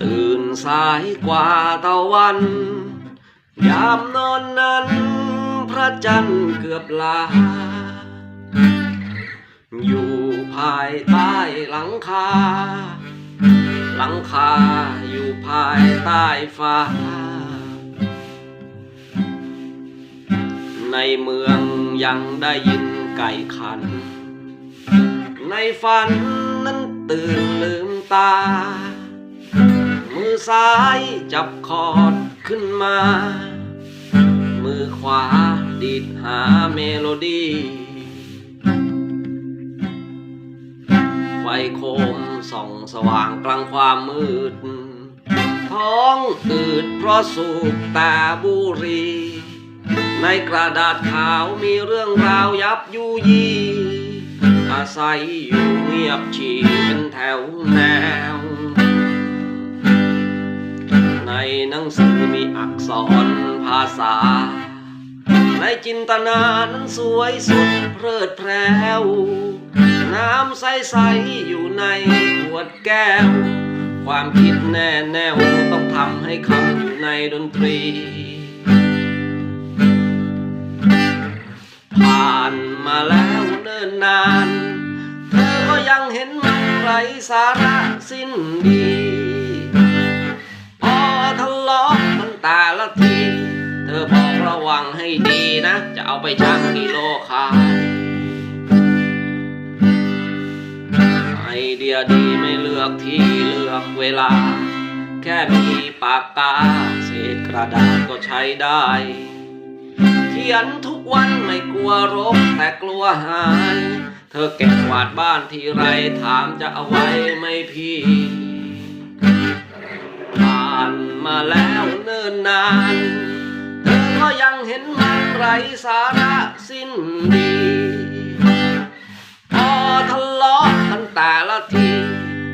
ตื่นสายกว่าตะวัน ยามนอนนั้น พระจันทร์เกือบลา อยู่ภายใต้หลังคา หลังคาอยู่ภายใต้ฟ้า ในเมืองยังได้ยินไก่ขัน ในฝันนั้นตื่นลืมตา มือซ้ายจับคอร์ดขึ้นมา มือขวาดีดหาเมโลดี้ไฟโคมส่องสว่างกลางความมืด ท้องอืดเพราะสูบแต่บุหรี ในกระดาษขาวมีเรื่องราวยับยุยีอาศัยอยู่เงียบชีเป็นแถวแนว ในหนังสือมีอักษรภาษา ในจินตนานั้นสวยสุดเพลิดเพลวน้ำใส ๆ อยู่ในขวดแก้ว ความคิดแน่แน่วต้องทำให้คำอยู่ในดนตรี ผ่านมาแล้วเนิ่นนาน เธอก็ยังเห็นมันไรสาระสิ้นดี แต่ละที เธอบอกระวังให้ดีนะ จะเอาไปชั่งกิโลขายไอเดียดีไม่เลือกที่เลือกเวลา แค่มีปากกา เศษกระดาษก็ใช้ได้ เขียนทุกวันไม่กลัวรกแต่กลัวหาย เธอเก็บกวาดบ้านทีไรถามจะเอาไว้ไหม่พี่ นาน เธอก็ยังเห็นมันไรสาระสิ้นดีพอทะเลาะกันแต่ละที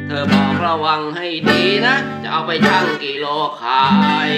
เธอบอกระวังให้ดีนะ จะเอาไปชั่งกิโลขาย